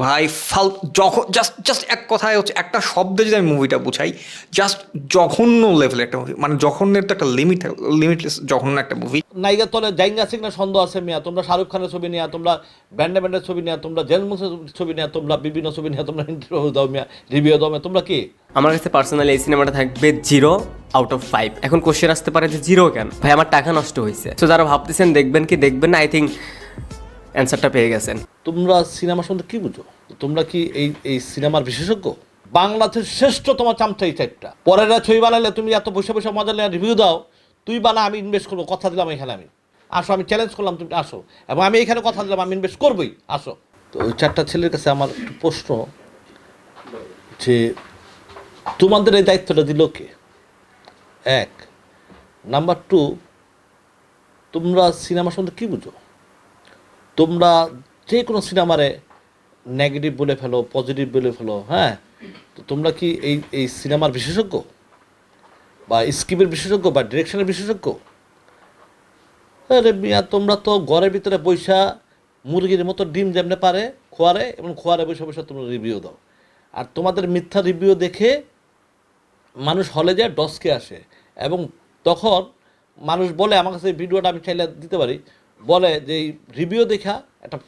ভাই ফাল যখন জাস্ট জাস্ট এক কথায় হচ্ছে একটা শব্দে যদি আমি মুভিটা বুঝাই জাস্ট জঘন্য লেভেল একটা মুভি মানে জঘন্যের তো একটা লিমিট লিমিটলেস জঘন্য একটা মুভি নায়িকার তলে জাইঙ্গা সিং না সন্দেহ আছে মিয়া তোমরা শাহরুখ খানের ছবি নিয়ে তোমরা ব্যান্ডে ব্যান্ডের ছবি নিয়ে তোমরা জেলমুসের ছবি নিয়ে তোমরা বিভিন্ন ছবি নিয়ে তোমরা ইন্টারভিউ দাও মিয়া রিভিউ দাও মিয়া তোমরা কি? আমার কাছে পার্সোনালি এই সিনেমাটা থাকবে জিরো আউট অফ ফাইভ এখন কোশ্চেন আসতে পারে যে জিরো কেন? ভাই আমার টাকা নষ্ট হয়েছে তো যারা ভাবতেছেন দেখবেন কি? দেখবেন না আই থিঙ্ক অ্যান্সারটা পেয়ে গেছেন। তোমরা সিনেমা সম্বন্ধে কি বুঝো? তোমরা কি এই এই সিনেমার বিশেষজ্ঞ? বাংলাদেশের শ্রেষ্ঠ তোমার চামচা এই চারটা পরেরা ছবি বানালে তুমি এত বসে বসে মজা নিয়ে রিভিউ দাও, তুই বানা, আমি ইনভেস্ট করব, কথা দিলাম এখানে আমি। আসো, আমি চ্যালেঞ্জ করলাম, তুমি আসো। এবং আমি এখানে কথা দিলাম, আমি ইনভেস্ট করবোই, আসো। তো ওই চারটা ছেলের কাছে আমার একটু প্রশ্ন, যে তোমাদের এই দায়িত্বটা দিল কে? এক। নাম্বার টু তোমরা সিনেমা সম্বন্ধে কী বুঝো? তোমরা যে কোনো সিনেমারে নেগেটিভ বলে ফেলো পজিটিভ বলে ফেলো হ্যাঁ? তো তোমরা কি এই এই সিনেমার বিশেষজ্ঞ? বা স্ক্রিপ্টের বিশেষজ্ঞ বা ডিরেকশনের বিশেষজ্ঞ? আরে মিয়া, তোমরা তো ঘরের ভিতরে বৈশা মুরগির মতো ডিম যেমনে পারে খোয়ারে এবং খোয়ারে বসে বসে তোমরা রিভিউ দাও। আর তোমাদের মিথ্যা রিভিউ দেখে মানুষ হলে যায় ডসকে আসে এবং তখন মানুষ বলে, আমার কাছে ভিডিওটা আমি চাইলে দিতে পারি। বলে যে রিভিউ দেখা, একটা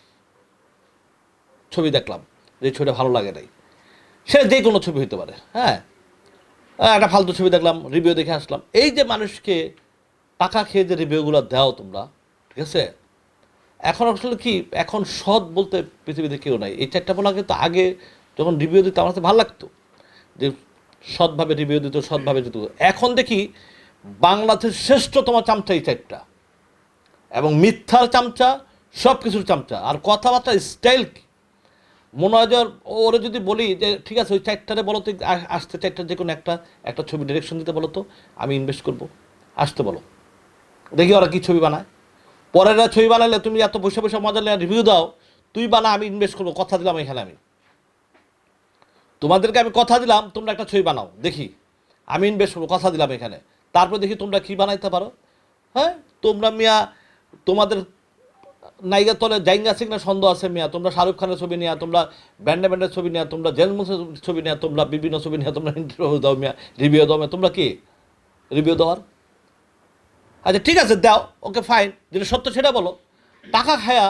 ছবি দেখলাম, যে ছবিটা ভালো লাগে নাই। সে যে কোনো ছবি হতে পারে হ্যাঁ? একটা ফালতু ছবি দেখলাম রিভিউ দেখে আসলাম। এই যে মানুষকে টাকা খেয়ে যে রিভিউগুলো দাও তোমরা, ঠিক আছে? এখন আসলে কি, এখন সৎ বলতে পৃথিবীতে কেউ নাই। এই চারটা বলা কিন্তু আগে যখন রিভিউ দিত, আমার কাছে ভালো লাগতো। যে সৎভাবে রিভিউ দিত, সৎভাবে দিত এখন দেখি বাংলাদেশের শ্রেষ্ঠতম চামচা এই চারটা। এবং মিথ্যার চামচা সব কিছুর চামচা। আর কথাবার্তা স্টাইল কি? মনে হয় ওরে যদি বলি যে, ঠিক আছে, ওই চারটারে বলো তো আসতে চারটার যে কোনো একটা একটা ছবি ডিরেকশন দিতে বলো তো, আমি ইনভেস্ট করব। আসতে বলো। দেখি ওরা কি ছবি বানায়। পরেরা ছবি বানালে তুমি এত বসে বসে মজা নিয়ে রিভিউ দাও, তুই বানা, আমি ইনভেস্ট করব, কথা দিলাম এখানে আমি। তোমাদেরকে আমি কথা দিলাম, তোমরা একটা ছবি বানাও, দেখি। আমি ইনভেস্ট করব, কথা দিলাম এখানে। তারপর দেখি তোমরা কি বানাইতে পারো। হ্যাঁ? তোমরা মিয়া তোমাদের নায়িকার তলে জাইঙ্গা সিং না সন্দেহ আছে মিয়া? তোমরা শাহরুখ খানের ছবি নিয়ে, তোমরা ব্যান্ডে ব্যান্ডের ছবি নিয়ে, তোমরা জেলমুসের ছবি নিয়ে, তোমরা বিভিন্ন ছবি নিয়ে, তোমরা ইন্টারভিউ দাও মিয়া, রিভিউ দাও মিয়া, তোমরা কি? রিভিউ দেওয়ার? আচ্ছা ঠিক আছে, দাও, ওকে ফাইন যেটা সত্য সেটা বলো। টাকা খায়া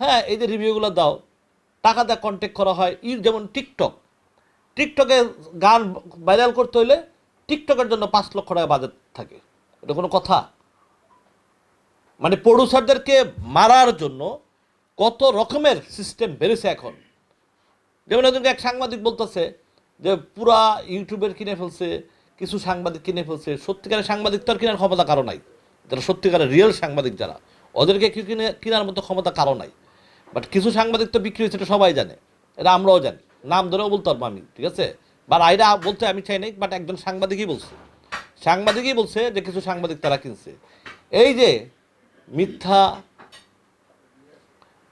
হ্যাঁ এই যে রিভিউগুলো দাও, টাকা দেওয়া কন্ট্যাক্ট করা হয়, ই যেমন টিকটক টিকটকে গান ভাইরাল করতে হইলে টিকটকের জন্য পাঁচ লক্ষ টাকা বাজেট থাকে। এটা কোনো কথা? মানে প্রডিউসারদেরকে মারার জন্য কত রকমের সিস্টেম বেড়েছে এখন। যেমন একজনকে এক সাংবাদিক বলতেছে যে পুরা ইউটিউবের কিনে ফেলছে, কিছু সাংবাদিক কিনে ফেলছে, সত্যিকারের সাংবাদিক তো আর কেনার ক্ষমতা কারও নাই। যারা সত্যিকারের রিয়েল সাংবাদিক যারা, ওদেরকে কিনে, কেনার মতো ক্ষমতা কারও নাই। বাট কিছু সাংবাদিক তো বিক্রি হয়েছে সবাই জানে, এটা আমরাও জানি। নাম ধরেও বলতে পারব আমি, ঠিক আছে? বা আইরা বলতে আমি চাই নাই বাট একজন সাংবাদিকই বলছে। সাংবাদিকই বলছে যে কিছু সাংবাদিক তারা কিনছে। এই যে মিথ্যা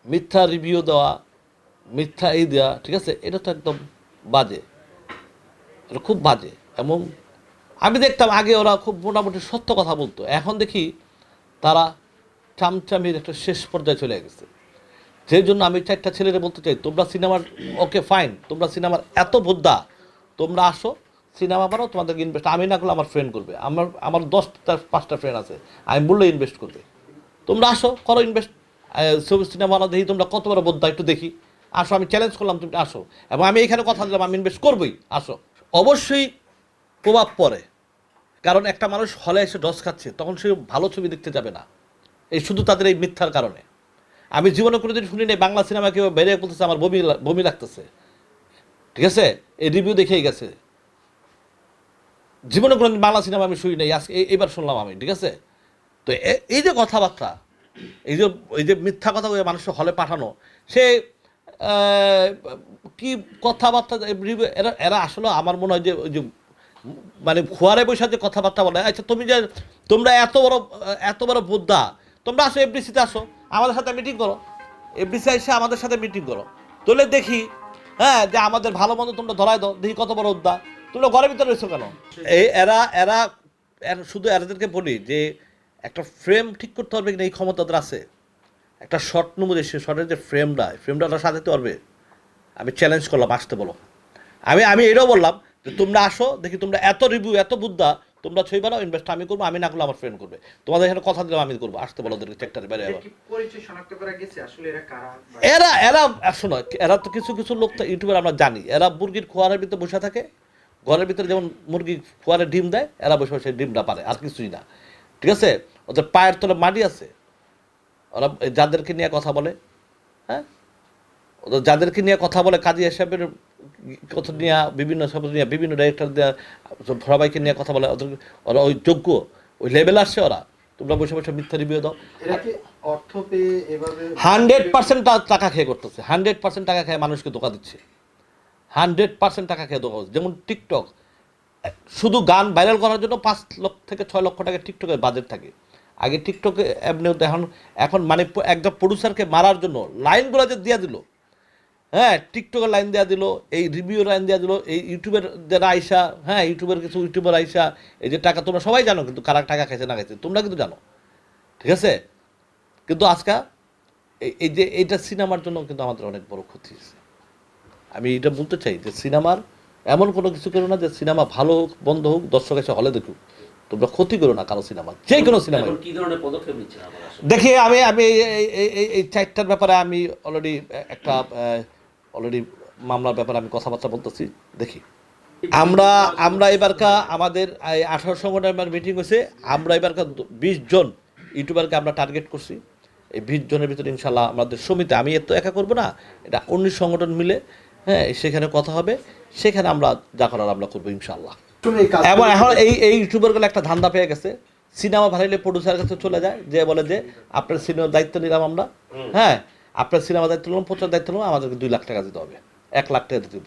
মিথ্যা রিভিউ দেওয়া, মিথ্যা এই দেওয়া, ঠিক আছে? এটা তো একদম বাজে। এটা খুব বাজে। এবং আমি দেখতাম আগে ওরা খুব মোটামুটি সত্য কথা বলতো। এখন দেখি তারা চামচামির একটা শেষ পর্যায়ে চলে গেছে। সেই জন্য আমি চারটা ছেলেরে বলতে চাই, তোমরা সিনেমার, ওকে ফাইন তোমরা সিনেমার এত বোদ্ধা, তোমরা আসো, সিনেমা বানাও, তোমাদেরকে ইনভেস্ট আমি না করলে আমার ফ্রেন্ড করবে। আমার আমার দশটা, পাঁচটা ফ্রেন্ড আছে, আমি বললে ইনভেস্ট করবে। তোমরা আসো, করো ইনভেস্ট ছবি সিনেমা দেখি, তোমরা কত বড় বোদ্ধা, একটু দেখি। আসো, আমি চ্যালেঞ্জ করলাম, তুমি আসো। এবং আমি এখানে কথা দিলাম, আমি ইনভেস্ট করবোই, আসো। অবশ্যই প্রভাব পড়ে। কারণ একটা মানুষ হলে এসে ডস খাচ্ছে, তখন সে ভালো ছবি দেখতে যাবে না। এই শুধু তাদের এই মিথ্যার কারণে। আমি জীবনে কোনোদিন শুনি নাই বাংলা সিনেমা কেউ বেরিয়ে বলতেছে, আমার বমি বমি লাগতেছে। ঠিক আছে? এই রিভিউ দেখেই গেছে। জীবনে কোনোদিন বাংলা সিনেমা আমি শুনি নাই, আজকে এই- এইবার শুনলাম আমি, ঠিক আছে? তো এই যে কথাবার্তা এই যে এই যে মিথ্যা কথা বলে মানুষের হলে পাঠানো সে কি কথাবার্তা এরা এরা আসলে আমার মনে হয় যে ওই যে মানে খোয়ারে বসে যে কথাবার্তা বলে আচ্ছা তুমি যে তোমরা এত বড় এত বড় বুদ্ধা তোমরা আসো এফডিসিতে আসো আমাদের সাথে মিটিং করো। এফডিসি এসে আমাদের সাথে মিটিং করো। তাহলে দেখি হ্যাঁ যে আমাদের ভালো মন্দ তোমরা ধরাই দাও দেখি কত বড় উদ্যা। তোমরা ঘরের ভিতরে রয়েছো কেন? এই এরা এরা- শুধু এরাদেরকে বলি যে একটা ফ্রেম ঠিক করতে পারবে কিনা এই ক্ষমতা ওদের আছে। একটা শর্ট নমুদে সে শর্টের যে ফ্রেমটা ফ্রেমটা ওরা সাজাতে পারবে। আমি চ্যালেঞ্জ করলাম আসতে বলো। আমি আমি এটাও বললাম যে তোমরা আসো দেখি তোমরা এত রিভিউ এত বুদ্ধা তোমরা ছবি বানাও ইনভেস্ট আমি করব আমি না করলে আমার ফ্রেন্ড করবে। তোমাদের এখানে কথা দিলাম আমি করব। আসতে বলো ওদেরকে চেকটারে বাইরে আবার। আসলে এরা এরা এরা শোনো এরা তো কিছু কিছু লোক তো ইউটিউবার আমরা জানি। এরা মুরগির খোয়ারের ভিতরে বসে থাকে। ঘরের ভিতরে যেমন মুরগি খোয়ারে ডিম দেয় এরা বসে বসে ডিমটা পারে আর কিছুই না। ঠিক আছে? ওদের পায়ের তলে মাটি আছে। ওরা যাদেরকে নিয়ে কথা বলে হ্যাঁ? ওদের যাদেরকে নিয়ে কথা বলে কাজী সাহেবের কথা নিয়ে বিভিন্ন সব নিয়ে বিভিন্ন ডাইরেক্টর দেওয়া সবাইকে নিয়ে কথা বলে। ওদের ওরা ওই যোগ্য ওই লেভেল আসছে ওরা। তোমরা বসে বসে মিথ্যা রিভিউ দাও। হান্ড্রেড পার্সেন্ট টাকা খেয়ে করতেছে। হান্ড্রেড পার্সেন্ট টাকা খেয়ে মানুষকে ধোকা দিচ্ছে। হান্ড্রেড পার্সেন্ট টাকা খেয়ে ধোকা যেমন টিকটক শুধু গান ভাইরাল করার জন্য পাঁচ লক্ষ থেকে ছয় লক্ষ টাকা টিকটকের বাজেট থাকে। আগে টিকটকে এমনি এখন এখন মানে একজন প্রডিউসারকে মারার জন্য লাইনগুলো যে দিয়ে দিল হ্যাঁ টিকটকের লাইন দেওয়া দিল, এই রিভিউ লাইন দেওয়া দিল, এই ইউটিউবের যারা আইসা হ্যাঁ ইউটিউবের কিছু ইউটিউবার আইসা, এই যে টাকা তোমরা সবাই জানো কিন্তু কারা টাকা খাইছে না খাইছে, তোমরা কিন্তু জানো, ঠিক আছে? কিন্তু আজকা এই- এই যে এইটা সিনেমার জন্য কিন্তু আমাদের অনেক বড় ক্ষতি হয়েছে। আমি এটা বলতে চাই যে সিনেমার এমন কোনো কিছু করো না যে সিনেমা ভালো হোক বন্ধ হোক দর্শক এসে হলে দেখুক তোমরা ক্ষতি করো না কারও সিনেমা যে কোনো সিনেমা কি ধরনের পদক্ষেপ? দেখি আমি আমি এই- চারটার ব্যাপারে আমি অলরেডি একটা অলরেডি মামলার ব্যাপারে আমি কথাবার্তা বলতেছি। দেখি। আমরা আমরা এবারকা আমাদের এই আঠারো সংগঠনের মিটিং হয়েছে। আমরা এবারকা বিশ জন ইউটিউবারকে আমরা টার্গেট করছি। এই বিশ জনের ভিতরে ইনশাল্লাহ আমাদের সমিতি আমি এত একা করব না এটা উনিশ সংগঠন মিলে হ্যাঁ সেখানে কথা হবে সেখানে আমরা যা করার আমরা করব ইনশাল্লাহ কাজ এখন এই এই ইউটিউবারগুলো একটা ধান্দা পেয়ে গেছে। সিনেমা ভাইরালে প্রডিউসারের কাছে চলে যায় যে বলে যে আপনার সিনেমার দায়িত্ব নিলাম আমরা। হ্যাঁ আপনার সিনেমা দায়িত্ব নিলাম প্রচার দায়িত্ব নিলাম আমাদেরকে দুই লাখ টাকা দিতে হবে এক লাখ টাকা দিতে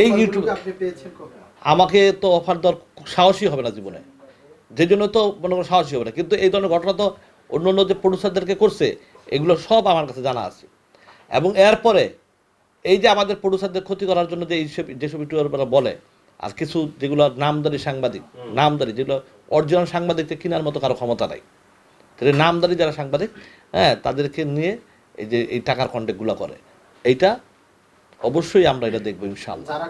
এই ইউটিউব আপনি পেয়েছেন কখন আমাকে তো অফার দেওয়ার সাহসী হবে না জীবনে। যে জন্য তো মনে করো সাহসী হবে না। কিন্তু এই ধরনের ঘটনা তো অন্য অন্য যে প্রডিউসারদেরকে করছে এগুলো সব আমার কাছে জানা আছে। এবং এরপরে এই যে আমাদের প্রডিউসারদের ক্ষতি করার জন্য যে এইসব যেসব ইউটিউবাররা বলে আর কিছু যেগুলো নামদারি সাংবাদিক নামদারি যেগুলো অরিজিনাল সাংবাদিকদের কেনার মতো কারও ক্ষমতা নাই। তাহলে নামদারি যারা সাংবাদিক হ্যাঁ তাদেরকে নিয়ে এই যে এই টাকার কন্ট্যাক্টগুলো করে। এইটা অবশ্যই আমরা এটা দেখব ইনশাল্লাহ